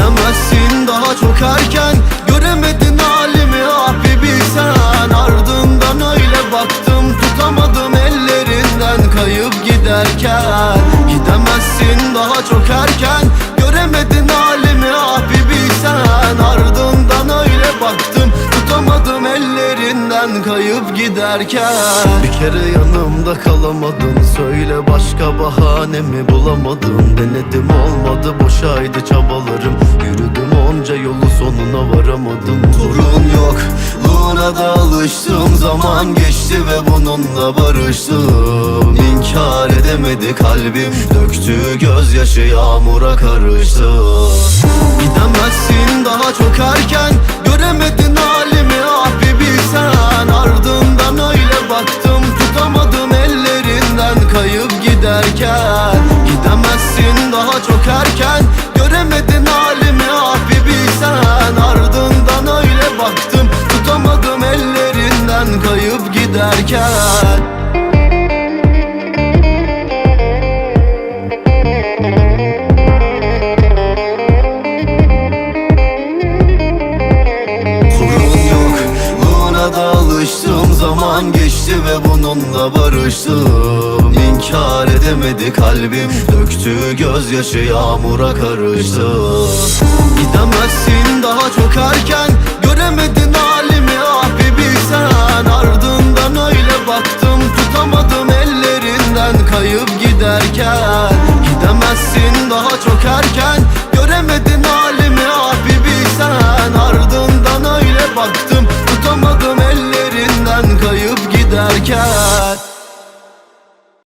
Demezsin daha çok erken. Göremedin halimi ah bir bilsen. Ardından öyle baktım tutamadım ellerinden Kayıp giderken. Gidem ellerinden Kayıp giderken Bir kere yanımda kalamadın Söyle başka bahanemi bulamadım? Denedim olmadı boşaydı çabalarım. Yürüdüm onca yolu sonuna varamadım. Sorun yok Luna da alıştım. Zaman geçti ve bununla barıştım. İnkar edemedi kalbim. Döktüğü gözyaşı yağmura karıştı. Gidemezsin daha çok erken giderken Gidemezsin daha çok erken. Göremedin halimi bir bilsen. Ardından öyle baktım tutamadım ellerinden Kayıp giderken Zaman geçti ve bununla barıştım. İnkar edemedi kalbim Döktüğü gözyaşı yağmura karıştı. Gidemezsin daha çok erken Göremedin halimi ah bir bilsen. Ardından öyle baktım tutamadım ellerinden Kayıp giderken. Gidemezsin daha çok erken